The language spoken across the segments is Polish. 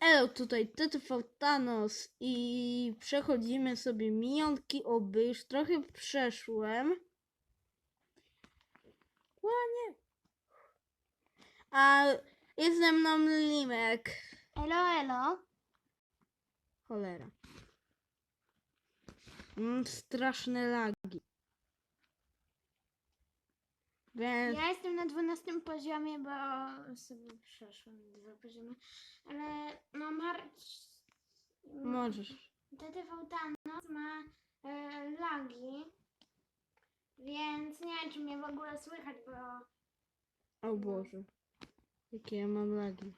Elo, tutaj TTV Thanos i przechodzimy sobie minionki oby, już trochę przeszłem. Ładnie. A jest ze mną Limek. Elo, elo. Cholera. Mam straszne lagi. Więc Ja jestem na 12 poziomie, bo sobie przeszłam dwa poziomy. Ale no Marcz... możesz. TTV Thanos ma e, lagi, więc nie wiem, czy mnie w ogóle słychać, bo... O Boże. Jakie ja mam lagi.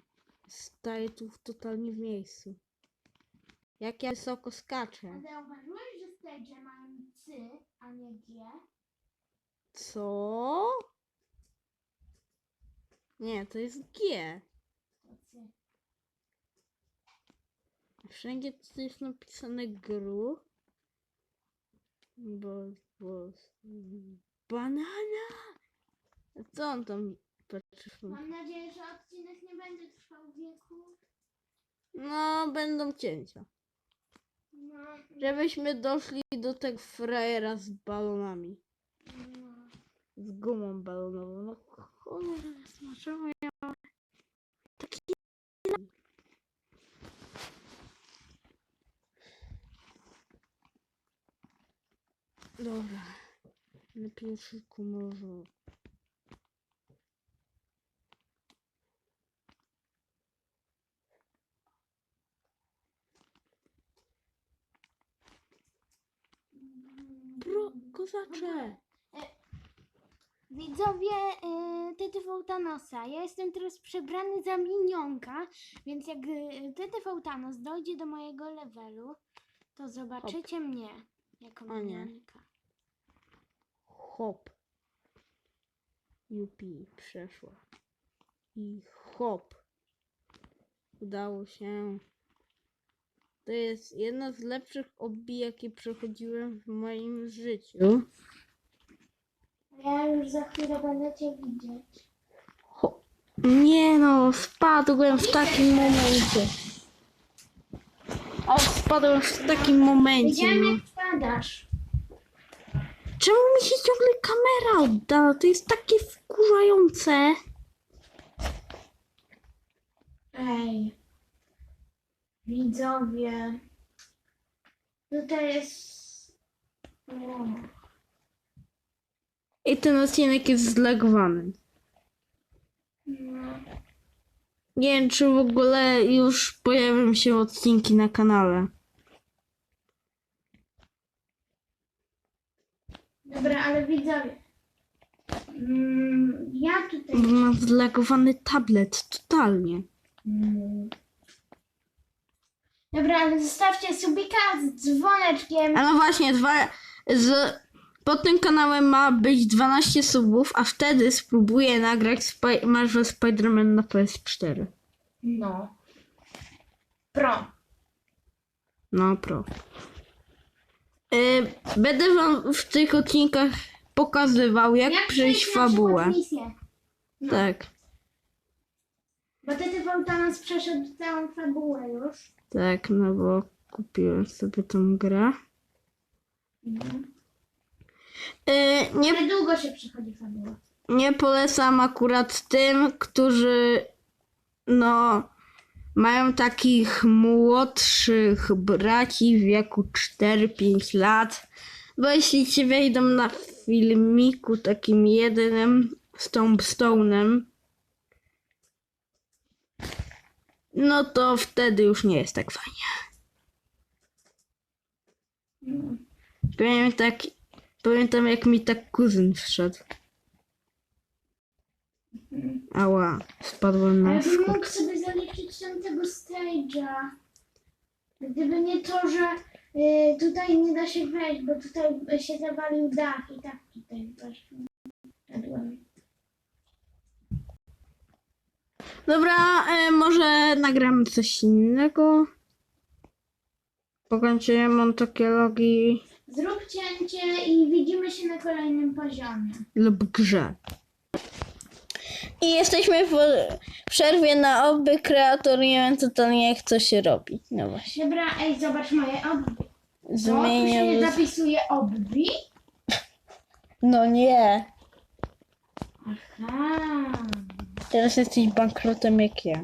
Staję tu totalnie w miejscu. Jak ja wysoko A skaczę. zauważyłeś, że stage mają cy, a nie g? Co? Nie, to jest G. To. Wszędzie tu jest napisane gru. Bo, bo... Banana! Co on tam patrzy? Mam nadzieję, że odcinek nie będzie trwał wieku. No, będą cięcia. No, Żebyśmy doszli do tego frajera z balonami. no. Z gumą balonową. No cholera, dlaczego ja mam taki... Dobra. Lepiej szybko może. Bro, kozacze! Widzowie y, TTV Thanosa, ja jestem teraz przebrany za minionka, więc jak y, TTV Thanos dojdzie do mojego levelu, to zobaczycie mnie jako O nie. minionka. Hop. Jupi przeszła. I hop. Udało się. To jest jedna z lepszych obi, jakie przechodziłem w moim życiu. Ja już za chwilę będę cię widzieć. Nie no, spadłem w takim momencie. O, spadłem w takim momencie. Widziałem No. jak. Czemu mi się ciągle kamera oddala? To jest takie wkurzające. Ej. Widzowie. Tutaj jest... O. I ten odcinek jest zlegowany. No. Nie wiem, czy w ogóle już pojawią się odcinki na kanale. Dobra, ale widzowie. Mm, ja tutaj. Bo mam zlegowany tablet, totalnie. Mm. Dobra, ale zostawcie subika z dzwoneczkiem. A no właśnie, dwa, z, pod tym kanałem ma być 12 subów, a wtedy spróbuję nagrać Spy, Marvel Spider-Man na PS4. No. Pro. No, pro. Y, będę wam w tych odcinkach pokazywał, jak, przejść na przykład fabułę. No. Tak, Bo TTV Thanos przeszedł całą fabułę już. tak, no bo kupiłem sobie tą grę. Y, nie Ale długo się przechodzi fabuła. nie polecam akurat tym, którzy no mają takich młodszych braci w wieku 4-5 lat. Bo jeśli ci wejdą na filmiku takim jedynym z Tombstone'em, no to wtedy już nie jest tak fajnie. No. Pamiętam, tak, pamiętam jak mi tak kuzyn wszedł. Ała, spadłem na Ale bym mógł sobie zaliczyć tamtego stage'a. Gdyby nie to, że y, tutaj nie da się wejść, bo tutaj się zawalił dach i tak tutaj właśnie wszedłem. Dobra, e, może nagramy coś innego. Po końcu mam takie logi Zrób cięcie i widzimy się na kolejnym poziomie. lub grze. I jesteśmy w przerwie na oby kreator nie wiem totalnie jak to się robi. No właśnie. Dobra, ej, zobacz moje obby. Co? Tu się Zmieniam. nie zapisuje obby? No nie. Aha. Teraz jesteś bankrutem jak ja.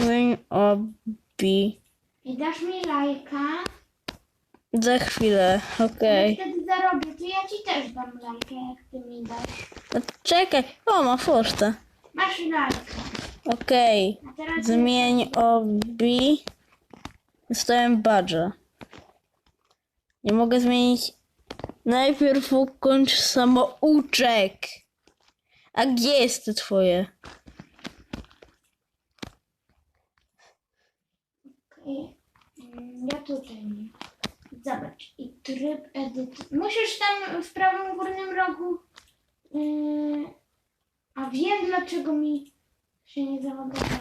Zmień obi. I dasz mi lajka. Za chwilę, okej. Wtedy zarobię, to ja ci też dam lajkę, jak ty mi dasz. No Czekaj. O, ma fortę. Masz lajka. Okej. A teraz Zmień obi. Dostałem badża. Nie mogę zmienić. Najpierw ukończ samouczek. A gdzie jest to twoje? I, mm, ja tutaj nie. Zobacz. I tryb edyt. Musisz tam w prawym górnym rogu. Yy, a wiem dlaczego mi się nie załadowało.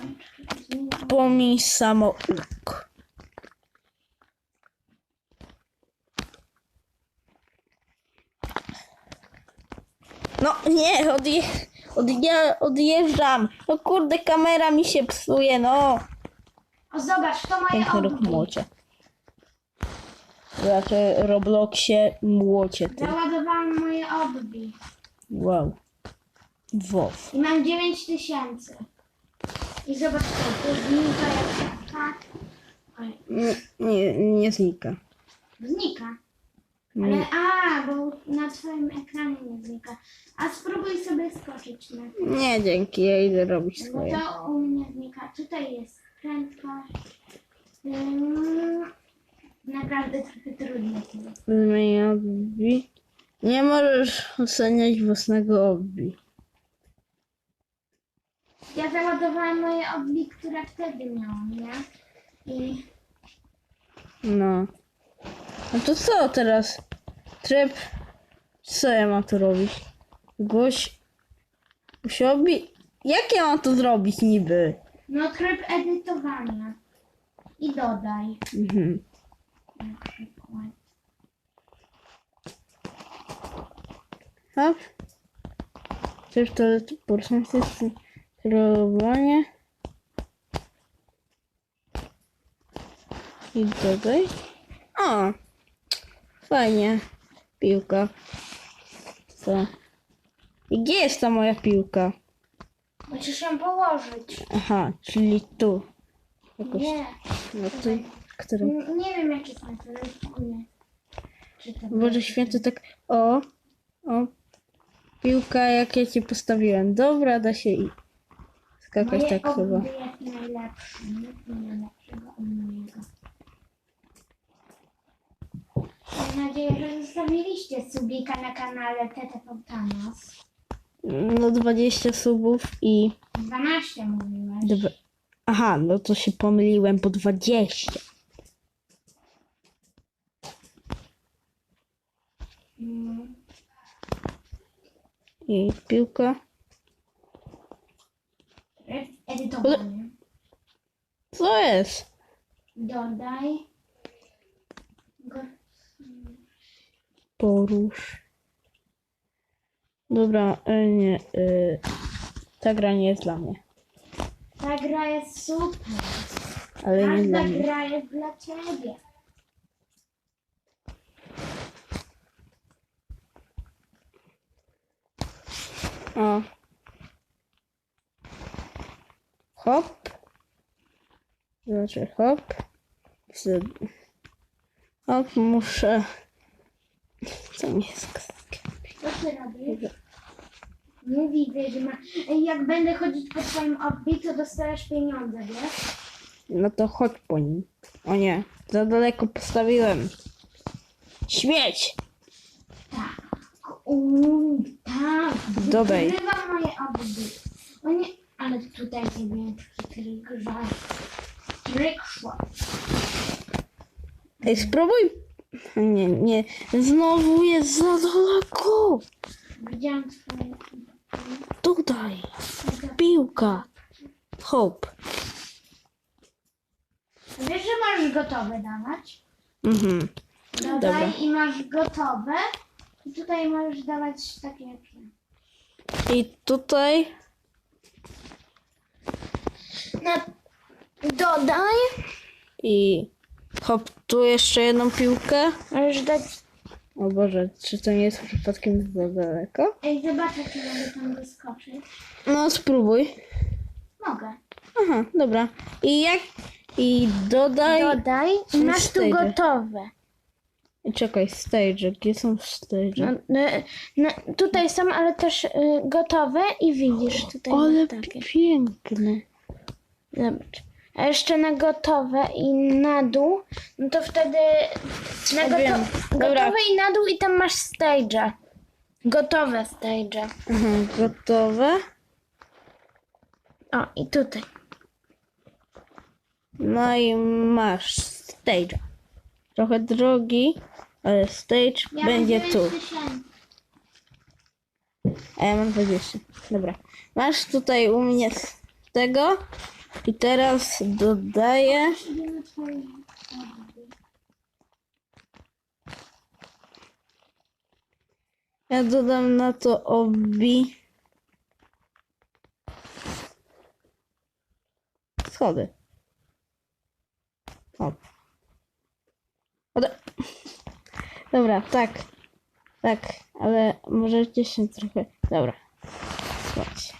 Zmienię. Pomij samouk. No nie, odje, odje, odjeżdżam. No kurde, kamera mi się psuje, no. O zobacz, to moje Piękny ruch. Młocie. Znaczy Robloxie młocie ty. Załadowałam moje obby. Wow. Wow. I mam 9 tysięcy. I zobacz to, to znika jak taka. Oj, Nie, nie, nie znika. znika. Nie. Ale a, bo na twoim ekranie nie znika. A spróbuj sobie skoczyć na to. Nie, dzięki, ja idę robić Bo swoje. to u mnie znika. Tutaj jest prędkość. Ym, naprawdę trochę jest. Zmień obi. Nie możesz oceniać własnego obi. Ja załadowałam moje obli, które wtedy miałam, nie? I No. No to co teraz? Tryb. Co ja mam tu robić? Głoś obi. Jak ja mam to zrobić niby? no tryb edytowania. I dodaj. Mhm. Na przykład. Hop. Tryb to procenty sterowanie. I dodaj. O! Fajnie. Piłka. Co? I gdzie jest ta moja piłka? Musisz ją położyć. Aha, czyli Który? Nie wiem jaki jest. Czy to Boże święty, tak. O! O! Piłka, jak ja cię postawiłem. Dobra, da się i skakać Moje tak chyba. jest najlepsze. Nikt nie ma lepszego od mojego. Mam nadzieję, że zostawiliście subika na kanale TTV Thanos. No 20 subów i. 12 mówiłeś. Dwa... Aha, no to się pomyliłem, bo 20. I piłka. Edytowanie. Co jest? Dodaj. Porusz. Dobra, e, nie. E, ta gra nie jest dla mnie. Ta gra jest super. Ale nie dla Każda mnie. gra jest dla ciebie. O. Hop. Znaczy hop. Hop, muszę. Co mi jest Co ty robisz? Nie widzę, że ma... Ej, Jak będę chodzić po twoim obbi, to dostajesz pieniądze, wiesz? No to chodź po nim. O nie, za daleko postawiłem. Śmieć! Uuu, tak. Dodaj. Wygrywam moje obby. O nie, ale tutaj zrobiłem taki trik. Ej, spróbuj. Nie, nie. Znowu jest za daleko. Widziałam twoje... Tutaj. Piłka. Hop. Wiesz, że możesz gotowe dawać? Mhm. Dodaj Dobra. i masz gotowe. I tutaj możesz dawać takie jak ja. I tutaj No, dodaj. i hop, tu jeszcze jedną piłkę. Możesz dać... O Boże, czy to nie jest przypadkiem za daleko? Ej, zobaczę, czy mogę tam doskoczyć. No spróbuj. Mogę. Aha, dobra. I jak... I dodaj... Dodaj i Są masz tu gotowe. Czekaj, stage. Gdzie są stage? No, no, no, tutaj są, ale też y, gotowe i widzisz tutaj Ale takie. piękne. Zobacz. A jeszcze na gotowe i na dół, no to wtedy na goto- Wiem. Dobra. gotowe i na dół i tam masz stage'a. Gotowe stage'a. Aha, gotowe. O, i tutaj. No i masz stage. Trochę drogi, ale stage będzie tu. A ja mam 20. Dobra. Masz tutaj u mnie tego. I teraz dodaję. Ja dodam na to obi. Schody. Hop. Ode- Dobra, tak. Tak, ale możecie się trochę. Dobra. Słuchajcie.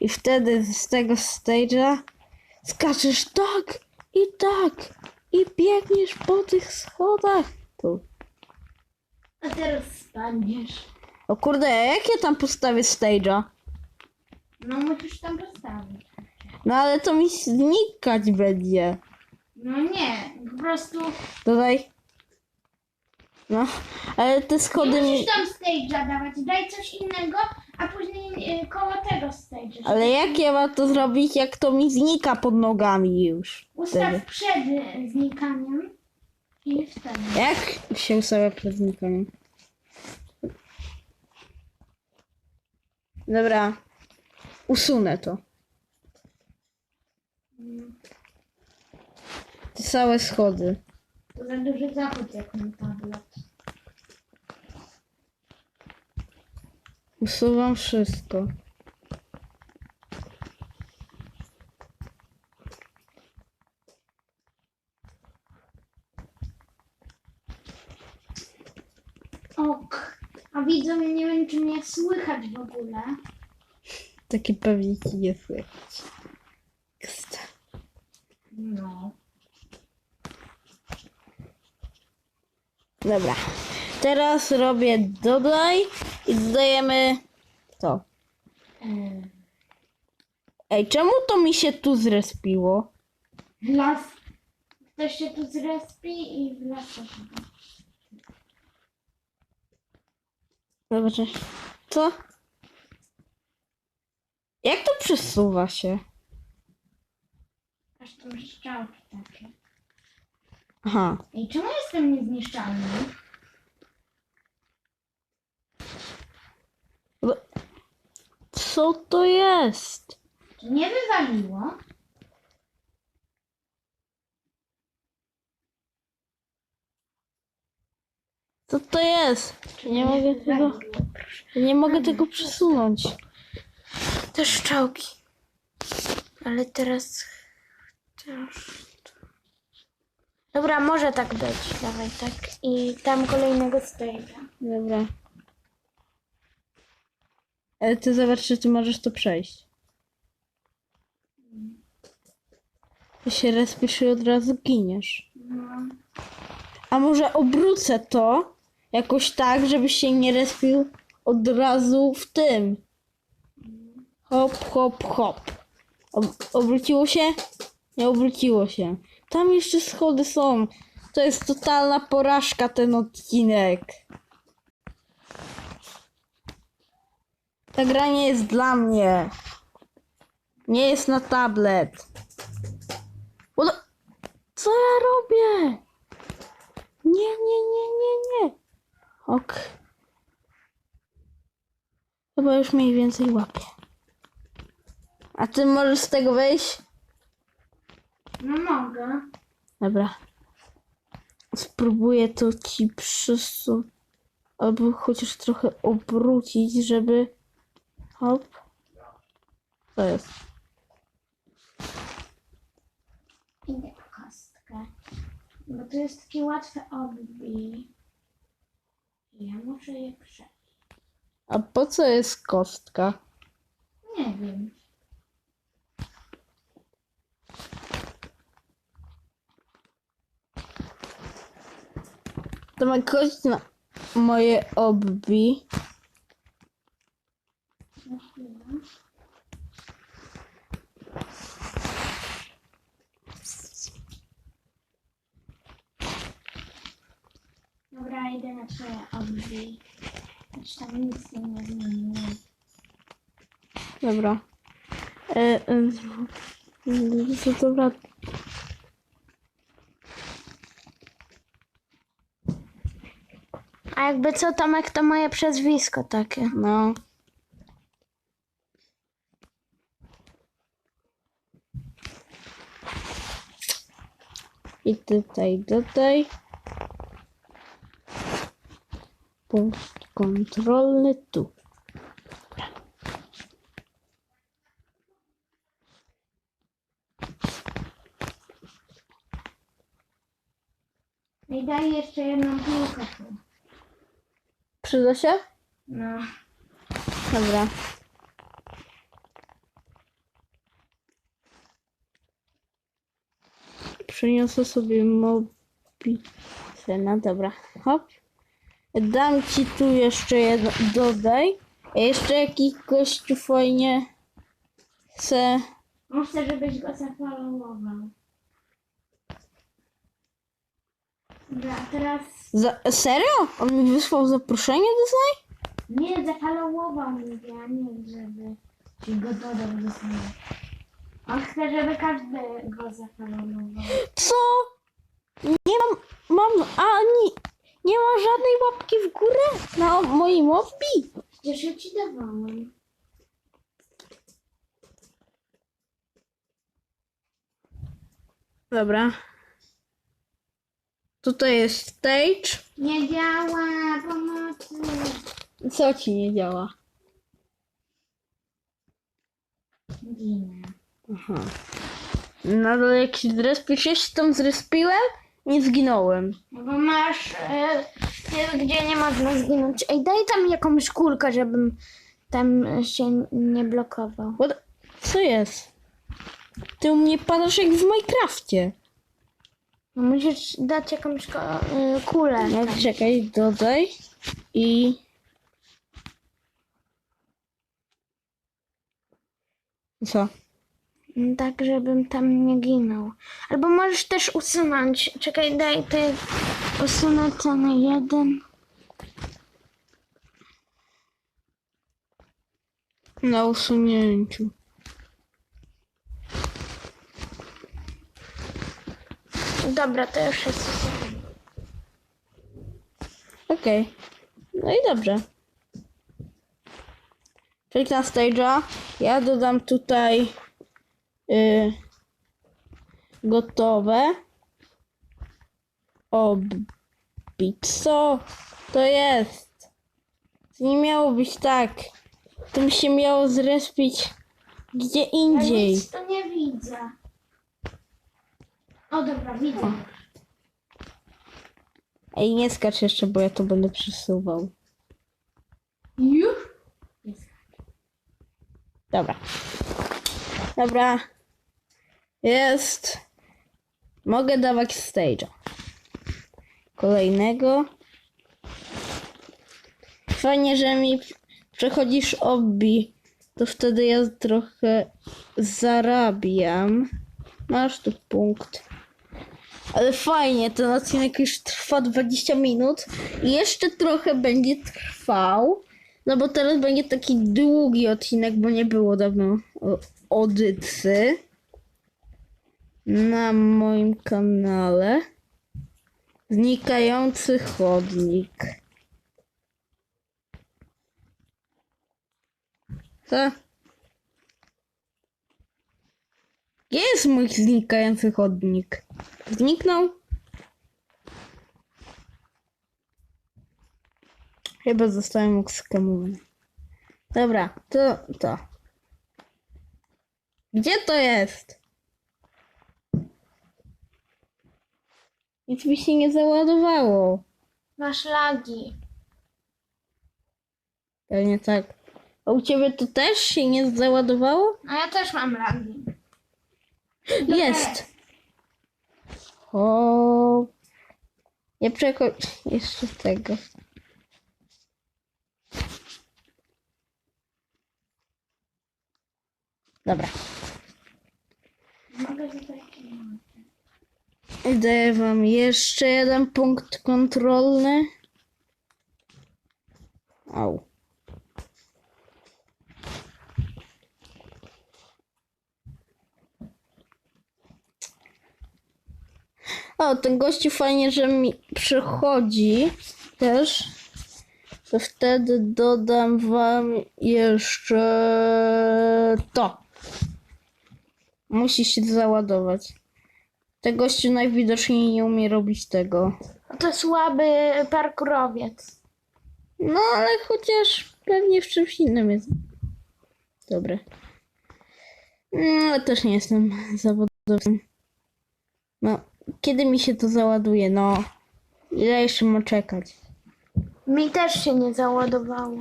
I wtedy z tego stage'a skaczesz tak i tak i biegniesz po tych schodach. Tu. A teraz spadniesz. O kurde, a jak ja tam postawię stage'a? No musisz tam postawić. No ale to mi znikać będzie. No nie, po prostu Dodaj. No, ale te schody nie musisz tam stage'a dawać. Daj coś innego, a później y, koło tego stage'a. Ale jak ja mam to zrobić, jak to mi znika pod nogami już? Ustaw Wtedy. przed y, znikaniem i wtedy. Jak się ustawia przed znikaniem? Dobra. Usunę to. Te całe schody. To za duży zachód jak na tablet. Usuwam wszystko. Ok. A widzą, nie wiem czy mnie słychać w ogóle. Takie pewnie ci nie słychać. Kst. No. Dobra. Teraz robię dodaj i dodajemy to. Ej, czemu to mi się tu zrespiło? Las. Ktoś się tu zrespi i w las. Zobaczę. Co? Jak to przesuwa się? Aż tu szczałki takie. Aha. Ej, czemu jestem niezniszczalny? Co to jest? Czy nie wywaliło? Co to jest? Czy Nie mogę tego, nie mogę tego przesunąć. Te szczałki. Ale teraz... też- Dobra, może tak być. Dawaj tak. I tam kolejnego stage'a. Dobra. Ale ty zobacz, czy ty możesz to przejść. Ty się respisz i od razu giniesz. A może obrócę to jakoś tak, żebyś się nie respił od razu w tym. Hop, hop, hop. Ob obróciło się? Nie obróciło się. Tam jeszcze schody są. To jest totalna porażka ten odcinek. Ta gra nie jest dla mnie. Nie jest na tablet. Co ja robię? Nie, nie, nie, nie, nie. Ok. Chyba już mniej więcej łapię. A ty możesz z tego wejść? No mogę. Dobra. Spróbuję to ci przesunąć. Albo chociaż trochę obrócić, żeby. Hop. Co jest? Idę po kostkę. Bo to jest takie łatwe obbi. Ja muszę je przejść. A po co jest kostka? Nie wiem. To ma kość na moje obbi. Dobra, idę na twoje obbi. Choć tam nic się nie zmieniło. Dobra. E, e, to dobra. A jakby co, Tomek, to moje przezwisko takie. No. I tutaj, tutaj. Punkt kontrolny tu. I daj jeszcze jedną piłkę. Przyda się? No. Dobra. Przyniosę sobie mobi. No dobra. Hop. Dam ci tu jeszcze jedno. Dodaj. Jeszcze jakiś gościu fajnie chce. Chce, żebyś go zafollowował. Dobra, a teraz Za, serio? On mi wysłał zaproszenie do znaj? nie zafollowował mnie, a nie żeby go dodał do sobie. On chce, żeby każdy go zafollowował. Co? Nie mam. Mam ani. Nie ma żadnej łapki w górę na moim mobi. Przecież ja ci dawałem. Dobra. Tutaj jest stage. Nie działa, pomocy. Co ci nie działa? Ginę. Aha. Nadal jak się zrespisz, ja się tam zrespiłem, nie zginąłem. No Bo masz e, gdzie nie można zginąć. Ej, daj tam jakąś kulkę, żebym tam się nie blokował. What? Co jest? Ty u mnie padasz jak w Minecrafcie. No musisz dać jakąś y, kulę. No czekaj, dodaj i... Co? Tak, żebym tam nie ginął. Albo możesz też usunąć. Czekaj, daj ty usunę to na jeden. Na usunięciu. Dobra, to już jest. Okej. No i dobrze. Przejdź na stage'a. Ja dodam tutaj y, gotowe. Obi. Co to jest? To nie miało być tak. To mi się miało zrespić gdzie Ja indziej. nic tu nie widzę. O, dobra, widzę. Ej, nie skacz jeszcze, bo ja to będę przesuwał. Już? Dobra. Dobra. Jest. Mogę dawać stage'a. Kolejnego. Fajnie, że mi przechodzisz obbi. To wtedy ja trochę zarabiam. Masz tu punkt. Ale fajnie, ten odcinek już trwa 20 minut i jeszcze trochę będzie trwał. No bo teraz będzie taki długi odcinek, bo nie było dawno odycy na moim kanale. Znikający chodnik. Co? Gdzie jest mój znikający chodnik? Zniknął? Chyba zostałem skamowany. Dobra, to, to. Gdzie to jest? Nic mi się nie załadowało. Masz lagi. Pewnie tak. A u ciebie to też się nie załadowało? A ja też mam lagi. Jest. O. Nie przechodź jeszcze tego. Dobra. Mogę tutaj Daję wam jeszcze jeden punkt kontrolny. Au. O, ten gościu fajnie, że mi przychodzi też. To wtedy dodam wam jeszcze to. Musi się załadować. Ten gościu najwidoczniej nie umie robić tego. To słaby parkurowiec. No, ale chociaż pewnie w czymś innym jest dobry. No, też nie jestem zawodowcem. No, kiedy mi się to załaduje? No, ile jeszcze ma czekać? Mi też się nie załadowało.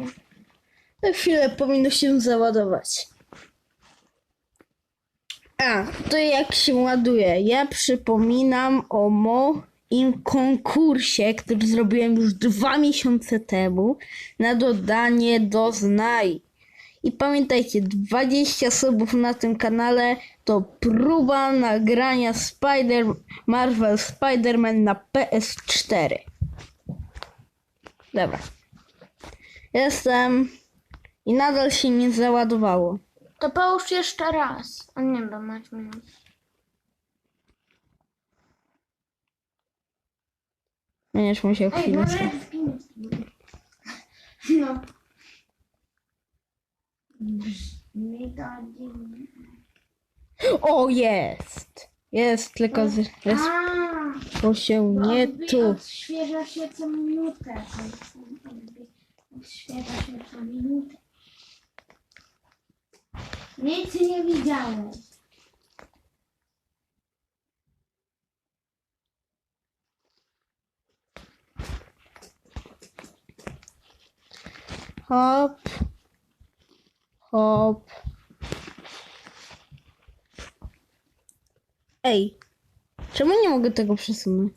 Za chwilę powinno się załadować. A, to jak się ładuje? Ja przypominam o moim konkursie, który zrobiłem już dwa miesiące temu na dodanie do Znaj. I pamiętajcie, 20 subów na tym kanale to próba nagrania Spider Marvel Spider-Man na PS4. Dobra. Jestem. I nadal się nie załadowało. To połóż jeszcze raz. A nie wiem, masz minut. Będziesz musiał Ej, chwilę. może zginę. No. Brzmi to dziwnie. O, jest! Jest, tylko z... jest, A, bo się bo nie odbi- tu. Odświeża się co minutę. Odświeża się co minutę. Nic nie widziałeś. Hop. Hop. Ej, czemu nie mogę tego przesunąć?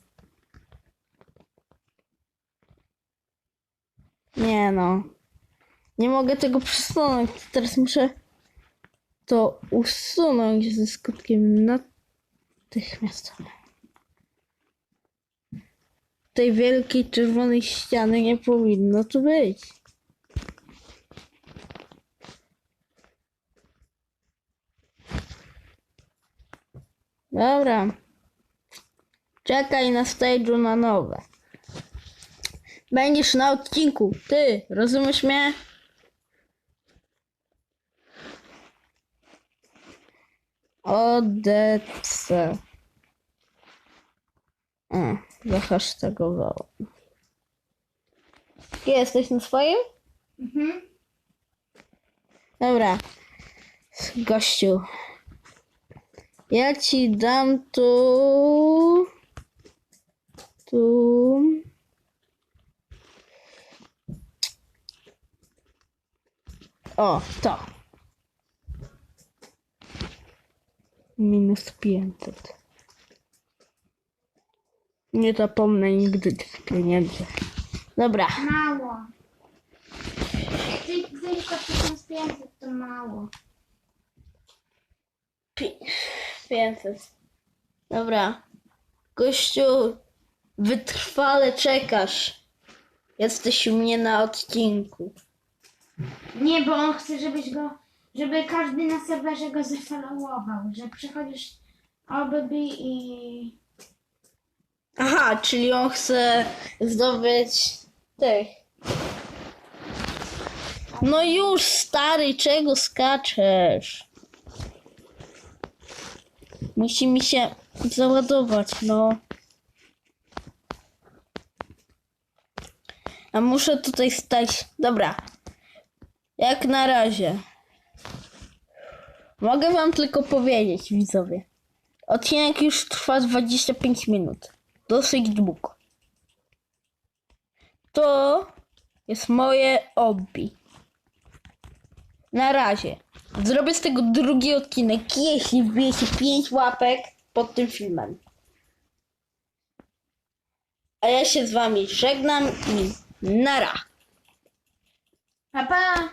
Nie no. Nie mogę tego przesunąć. Teraz muszę to usunąć ze skutkiem natychmiastowym. Tej wielkiej czerwonej ściany nie powinno tu być. Dobra. Czekaj na stage'u na nowe. Będziesz na odcinku. Ty, rozumiesz mnie? ODC. A, zahashtagowałem. Jesteś na swoim? Mhm. Dobra. Gościu. Ja ci dam tu. Tu. O, to. Minus 500. Nie zapomnę nigdy tych pieniędzy. Dobra. Mało. Ty tylko 1500 to mało. Pi- 500. Dobra. Gościu, wytrwale czekasz. Jesteś u mnie na odcinku. Nie, bo on chce, żebyś go, żeby każdy na serwerze go zafollowował, że przychodzisz OBB i... Aha, czyli on chce zdobyć tych. No już, stary, czego skaczesz? Musi mi się załadować, no. A muszę tutaj stać. Dobra. Jak na razie. Mogę wam tylko powiedzieć, widzowie. Odcinek już trwa 25 minut. Dosyć długo. To jest moje hobby. Na razie. Zrobię z tego drugi odcinek, jeśli wbije się 5 łapek pod tym filmem. A ja się z wami żegnam i nara. Pa, pa!